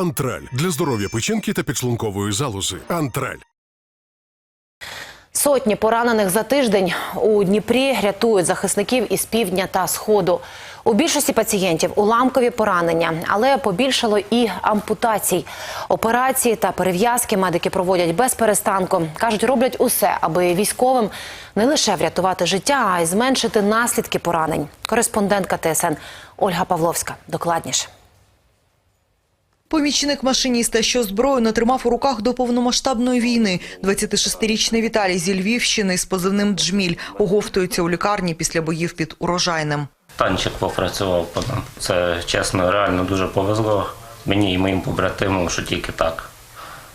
Антраль для здоров'я печінки та підшлункової залози. Антраль. Сотні поранених за тиждень у Дніпрі рятують захисників із півдня та сходу. У більшості пацієнтів уламкові поранення, але побільшало і ампутацій. Операції та перев'язки медики проводять без перестанку. кажуть, роблять усе, аби військовим не лише врятувати життя, а й зменшити наслідки поранень. Кореспондентка ТСН Ольга Павловська. Докладніше. Помічник машиніста, що зброю не тримав у руках до повномасштабної війни. 26-річний Віталій зі Львівщини з позивним «Джміль» оговтується у лікарні після боїв під урожайним. Танчик попрацював по нам. Це чесно, реально дуже повезло мені і моїм побратимам, що тільки так.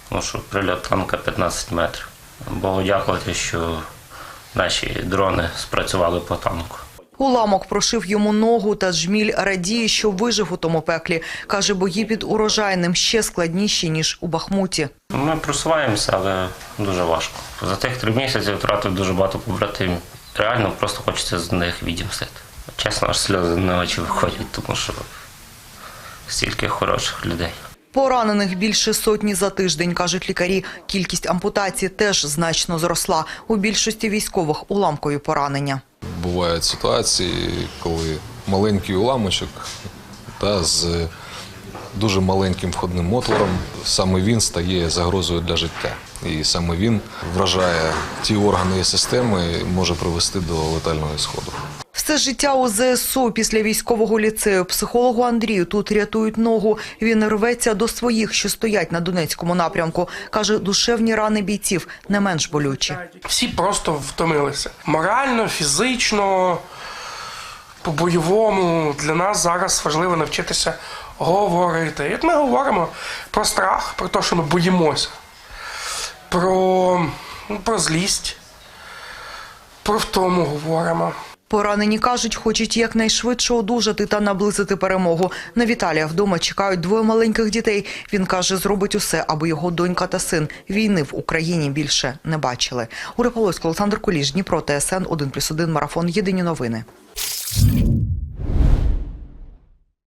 Тому що прильот танка 15 метрів. Богу дякувати, що наші дрони спрацювали по танку. Уламок прошив йому ногу, та Джміль радіє, що вижив у тому пеклі. Каже, бої під урожайним ще складніші, ніж у Бахмуті. Ми просуваємося, але дуже важко. За тих три місяці втратив дуже багато побратимів. Реально просто хочеться з них відімстити. Чесно, аж сльози на очі виходять, тому що стільки хороших людей. Поранених більше сотні за тиждень, кажуть лікарі. Кількість ампутацій теж значно зросла. У більшості військових уламкові поранення. Бувають ситуації, коли маленький уламочок та з дуже маленьким входним отвором, саме він стає загрозою для життя. І саме він вражає ті органи і системи, і може привести до летального сходу. Все життя у ЗСУ після військового ліцею. Психологу Андрію тут рятують ногу. Він рветься до своїх, що стоять на Донецькому напрямку. Каже, душевні рани бійців не менш болючі. Всі просто втомилися. Морально, фізично, по-бойовому для нас зараз важливо навчитися говорити. От ми говоримо про страх, про те, що ми боїмося, про, ну, про злість, про втому говоримо. Поранені кажуть, хочуть якнайшвидше одужати та наблизити перемогу. На Віталія вдома чекають двоє маленьких дітей. Він каже, зробить усе, аби його донька та син війни в Україні більше не бачили. Ура Полосько, Олександр Куліш, Дніпро, ТСН 1+,1, Марафон. Єдині новини.